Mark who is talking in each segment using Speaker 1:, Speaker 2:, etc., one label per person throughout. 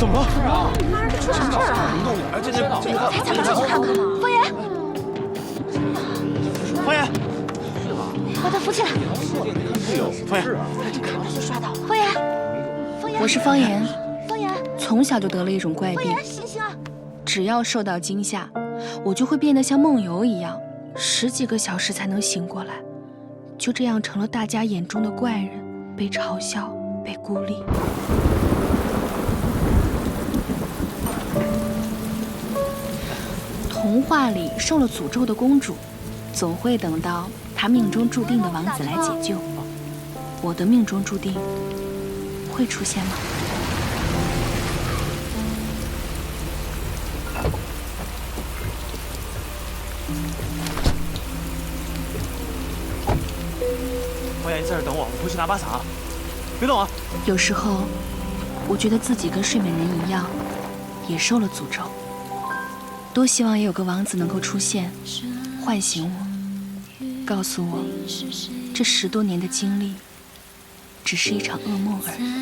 Speaker 1: 怎么了？
Speaker 2: 妈，出什么事儿了？
Speaker 1: 哎，这这这，
Speaker 2: 咱们进去看。方言，
Speaker 1: 方言，
Speaker 2: 把他扶起来。
Speaker 1: 方言，
Speaker 2: 刷到。方言，方言，
Speaker 3: 我是方言，
Speaker 2: 方言，
Speaker 3: 从小就得了一种怪病，
Speaker 2: 方言，醒醒啊！
Speaker 3: 只要受到惊吓，我就会变得像梦游一样，十几个小时才能醒过来，就这样成了大家眼中的怪人，被嘲笑，被孤立。童话里受了诅咒的公主，总会等到她命中注定的王子来解救。我的命中注定会出现吗？
Speaker 1: 方言，你在这等我，我回去拿把伞啊！别动啊！
Speaker 3: 有时候，我觉得自己跟睡美人一样，也受了诅咒。多希望也有个王子能够出现，唤醒我，告诉我，这十多年的经历，只是一场噩梦而已。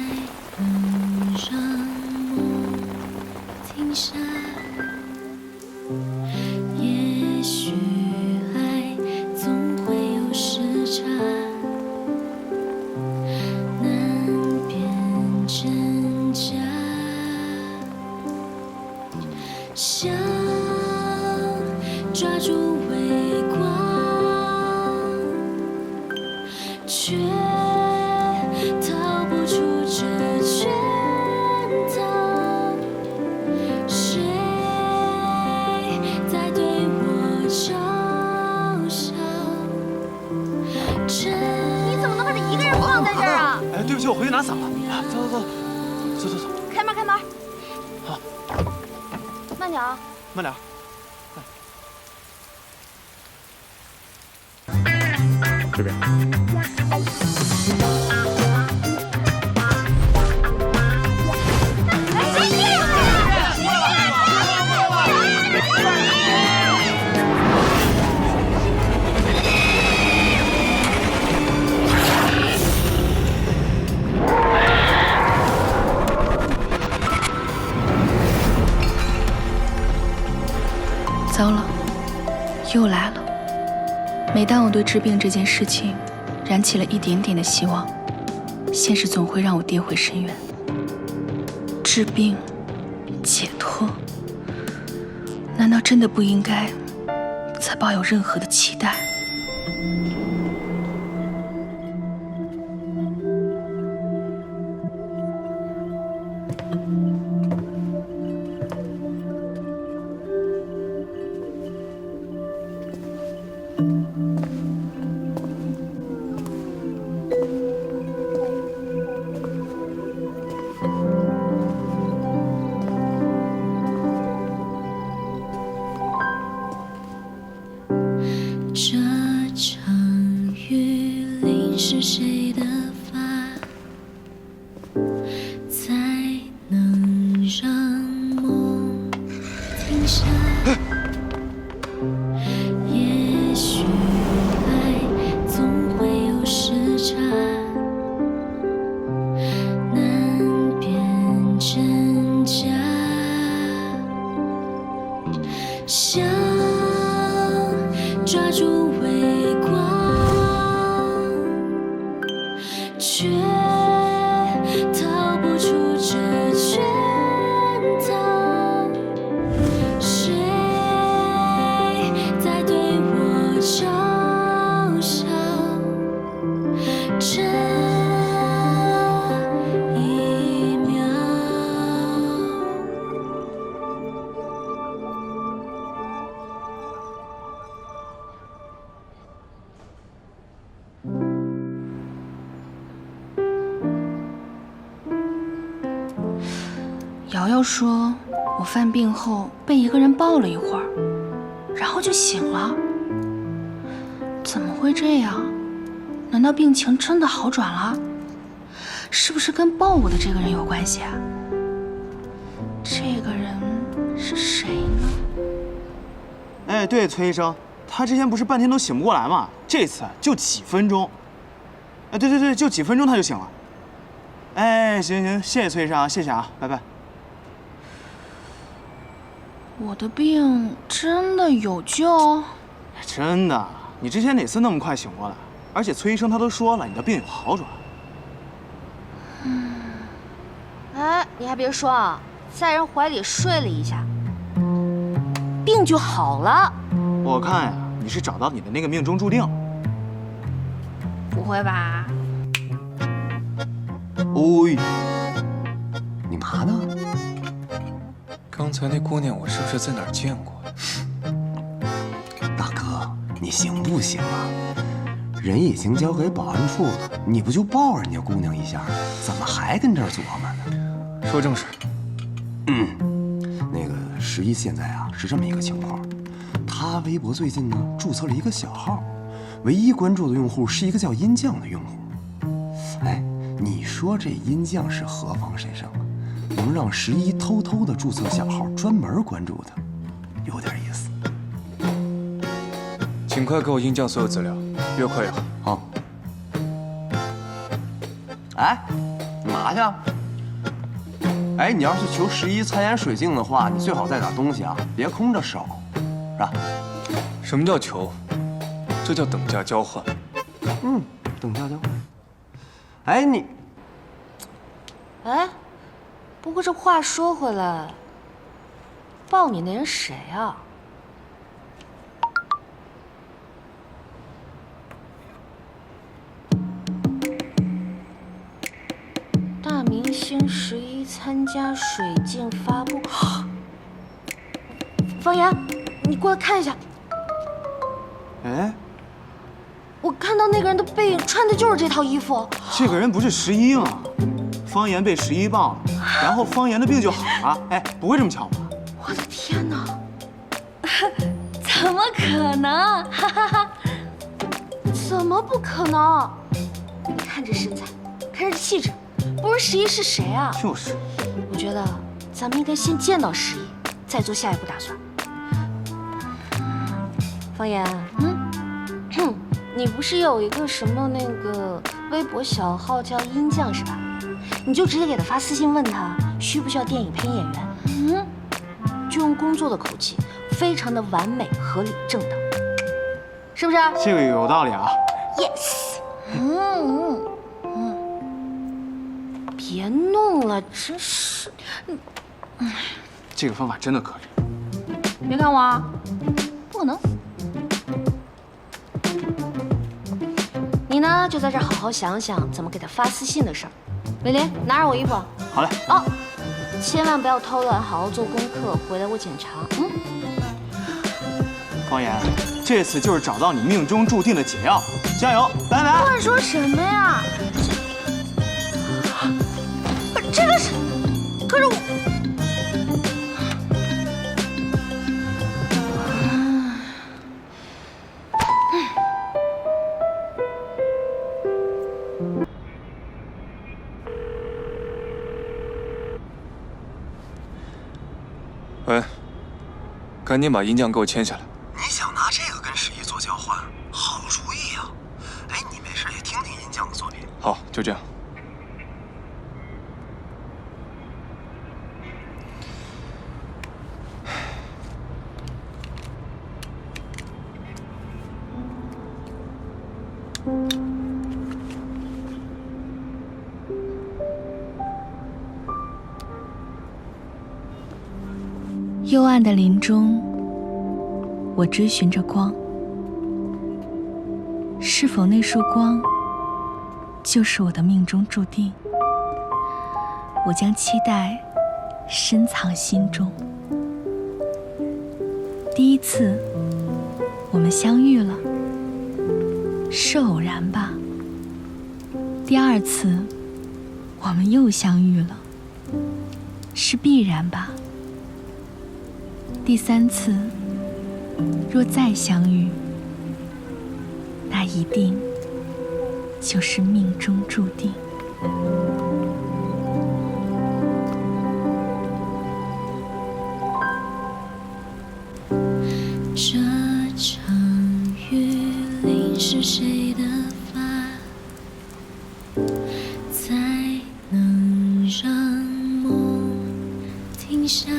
Speaker 1: 去。
Speaker 3: 对治病这件事情燃起了一点点的希望，现实总会让我跌回深渊。治病，解脱，难道真的不应该再抱有任何的期待？
Speaker 4: 是谁的
Speaker 3: 说，我犯病后被一个人抱了一会儿，然后就醒了。怎么会这样？难道病情真的好转了？是不是跟抱我的这个人有关系啊？这个人是谁呢？
Speaker 1: 哎，对，崔医生，他之前不是半天都醒不过来吗？这次就几分钟。哎，对对对，就几分钟他就醒了。哎，行行，谢谢崔医生啊，谢谢啊，拜拜。
Speaker 3: 我的病真的有救？
Speaker 1: 真的，你之前哪次那么快醒过来？而且崔医生他都说了，你的病有好转。
Speaker 2: 哎，你还别说啊，在人怀里睡了一下，病就好了。
Speaker 1: 我看呀，你是找到你的那个命中注定。
Speaker 3: 不会吧？
Speaker 5: 哦，你嘛呢？
Speaker 6: 刚才那姑娘，我是不是在哪儿见过？
Speaker 5: 大哥，你行不行啊？人已经交给保安处了，你不就抱人家姑娘一下，怎么还跟这儿琢磨呢？
Speaker 6: 说正事。
Speaker 5: 嗯那个十一现在啊是这么一个情况，他微博最近呢注册了一个小号，唯一关注的用户是一个叫殷酱的用户。哎，你说这殷酱是何方神圣啊？能让十一偷偷的注册小号，专门关注他，有点意思。
Speaker 6: 尽快给我殷酱所有资料，越快越好。
Speaker 5: 好。哎，你嘛去啊？哎，你要是求十一参演水镜的话，你最好带点东西啊，别空着手，是吧？
Speaker 6: 什么叫求？这叫等价交换。
Speaker 5: 嗯，等价交换。哎，你
Speaker 2: 哎，不过这话说回来，抱你那人谁啊？大明星十一参加水镜发布，方言，你过来看一下，
Speaker 1: 哎，
Speaker 2: 我看到那个人的背影穿的就是这套衣服。
Speaker 1: 这个人不是十一吗？方言被十一抱了，然后方言的病就好了。哎，不会这么巧吧？
Speaker 2: 我的天哪！怎么可能？哈哈哈！怎么不可能？你看这身材，看这气质，不是十一是谁啊？
Speaker 1: 就是，
Speaker 2: 我觉得咱们应该先见到十一，再做下一步打算。方言，嗯，你不是有一个什么那个微博小号叫殷酱是吧？你就直接给他发私信问他需不需要电影配音演员，嗯，就用工作的口气，非常的完美、合理、正当，是不是
Speaker 1: 这个有道理啊。
Speaker 2: ？Yes。嗯嗯嗯，别弄了，真是。
Speaker 1: 这个方法真的可以。
Speaker 2: 别看我啊，不可能。你呢，就在这儿好好想想怎么给他发私信的事儿。美玲，拿着我衣服。
Speaker 1: 好嘞，
Speaker 2: 哦，千万不要偷懒，好好做功课，回来我检查。嗯，
Speaker 1: 方言，这次就是找到你命中注定的解药，加油，拜拜。
Speaker 2: 乱说什么呀？这
Speaker 6: 赶紧把银匠给我签下来。
Speaker 3: 幽暗的林中，我追寻着光，是否那束光就是我的命中注定？我将期待深藏心中。第一次，我们相遇了，是偶然吧？第二次，我们又相遇了，是必然吧？第三次，若再相遇，那一定就是命中注定。
Speaker 4: 这场雨淋湿谁的发，才能让梦停下？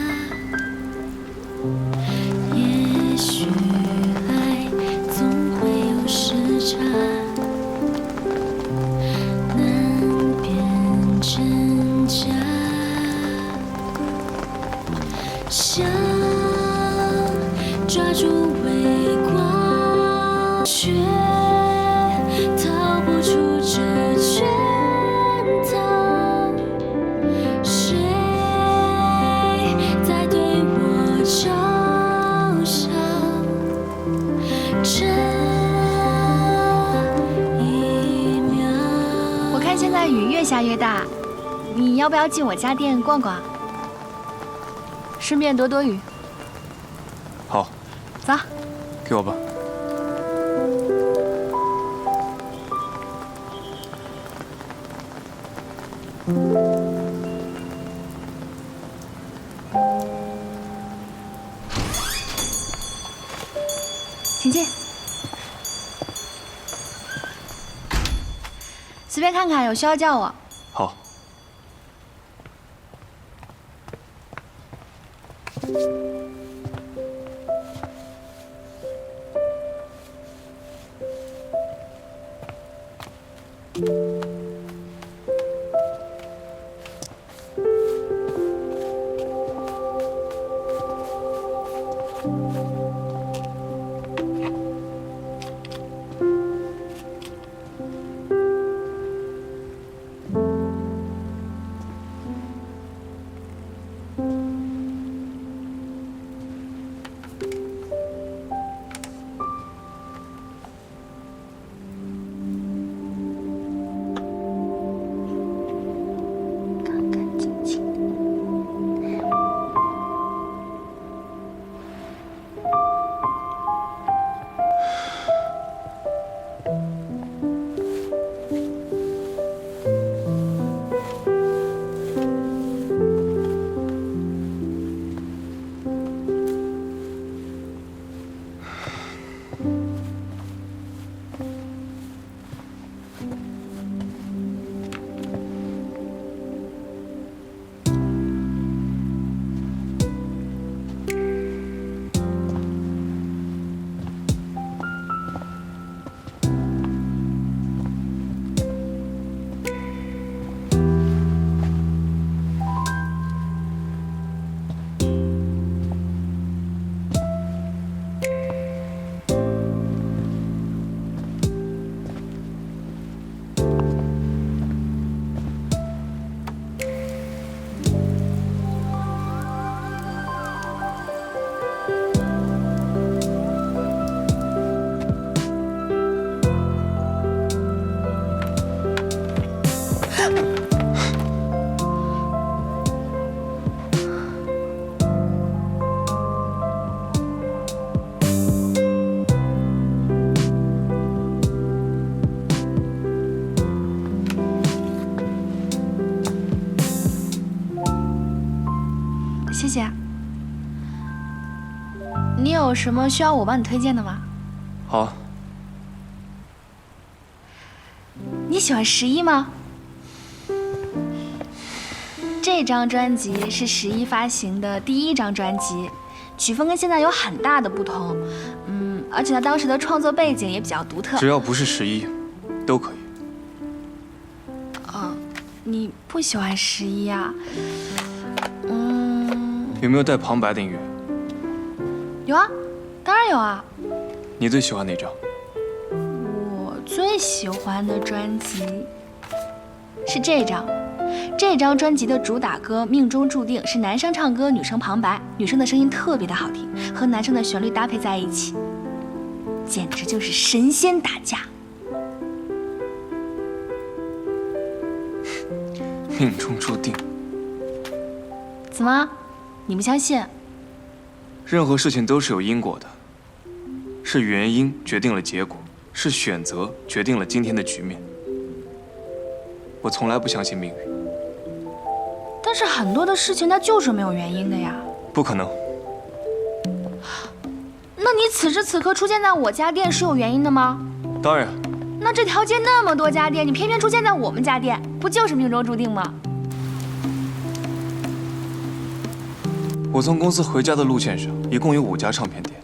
Speaker 3: 雨越下越大，你要不要进我家店逛逛？顺便躲躲雨。
Speaker 6: 好，
Speaker 3: 走。
Speaker 6: 给我吧。
Speaker 3: 请进。随便看看，有需要叫我。
Speaker 6: 好。
Speaker 3: 你有什么需要我帮你推荐的吗？
Speaker 6: 好啊，
Speaker 3: 你喜欢十一吗？这张专辑是十一发行的第一张专辑，曲风跟现在有很大的不同。嗯，而且他当时的创作背景也比较独特
Speaker 6: 只。要不是十一，都可以。
Speaker 3: 啊，你不喜欢十一啊？嗯，
Speaker 6: 有没有带旁白的音乐？
Speaker 3: 有啊，当然有啊。
Speaker 6: 你最喜欢哪张？
Speaker 3: 我最喜欢的专辑是这张。这张专辑的主打歌《命中注定》是男生唱歌，女生旁白，女生的声音特别的好听，和男生的旋律搭配在一起，简直就是神仙打架。
Speaker 6: 命中注定，
Speaker 3: 怎么？你不相信？
Speaker 6: 任何事情都是有因果的，是原因决定了结果，是选择决定了今天的局面。我从来不相信命运，
Speaker 3: 但是很多的事情它就是没有原因的呀。
Speaker 6: 不可能。
Speaker 3: 那你此时此刻出现在我家店是有原因的吗？
Speaker 6: 当然，
Speaker 3: 那这条街那么多家店，你偏偏出现在我们家店，不就是命中注定吗？
Speaker 6: 我从公司回家的路线上一共有五家唱片店，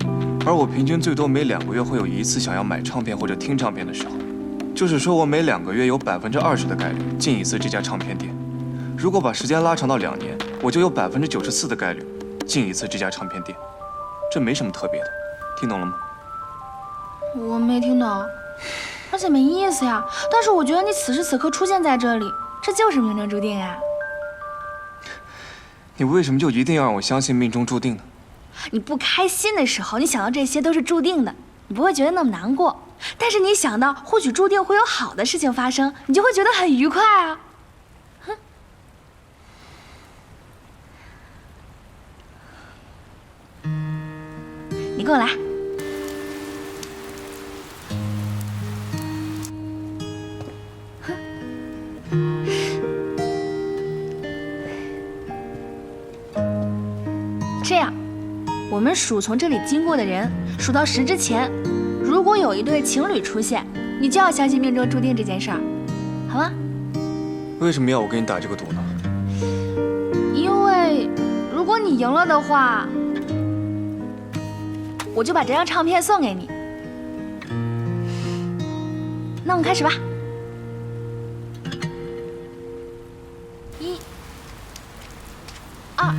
Speaker 6: 而我平均最多每两个月会有一次想要买唱片或者听唱片的时候，就是说我每两个月有百分之二十的概率进一次这家唱片店。如果把时间拉长到两年，我就有百分之九十四的概率进一次这家唱片店。这没什么特别的，听懂了吗？
Speaker 3: 我没听懂，而且没意思呀。但是我觉得你此时此刻出现在这里，这就是命中注定呀。
Speaker 6: 你为什么就一定要让我相信命中注定呢？
Speaker 3: 你不开心的时候，你想到这些都是注定的，你不会觉得那么难过。但是你想到或许注定会有好的事情发生，你就会觉得很愉快啊。哼，你跟我来。这样，我们数从这里经过的人，数到十之前，如果有一对情侣出现，你就要相信命中注定这件事儿，好吗？
Speaker 6: 为什么要我跟你打这个赌呢？
Speaker 3: 因为如果你赢了的话，我就把这张唱片送给你。那我们开始吧。一、二、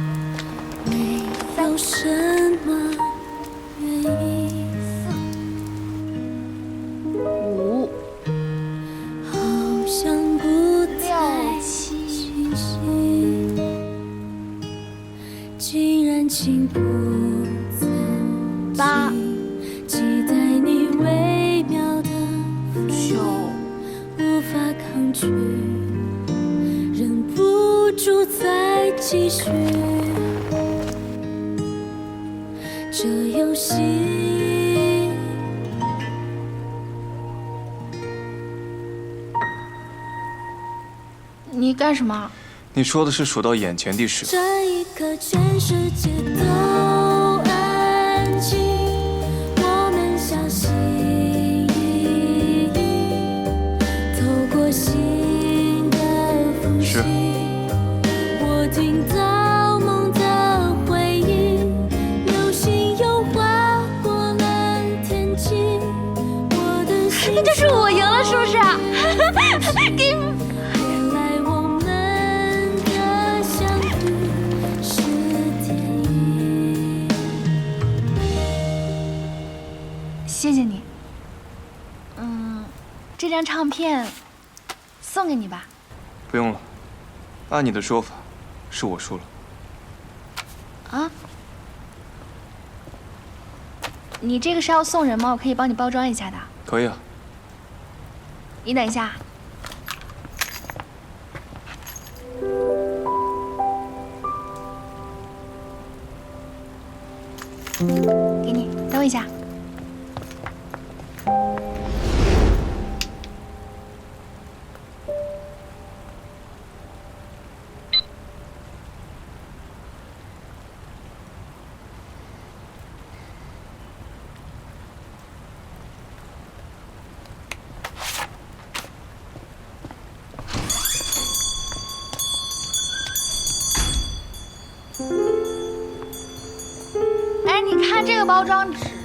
Speaker 4: 你
Speaker 3: 干什么？
Speaker 6: 你说的是数到眼前第十个。
Speaker 4: 这一刻，全世界都
Speaker 3: 张唱片送给你吧。
Speaker 6: 不用了，按你的说法，是我输了。
Speaker 3: 啊？你这个是要送人吗？我可以帮你包装一下的。
Speaker 6: 可以啊，
Speaker 3: 你等一下。给你，等我一下。包装纸，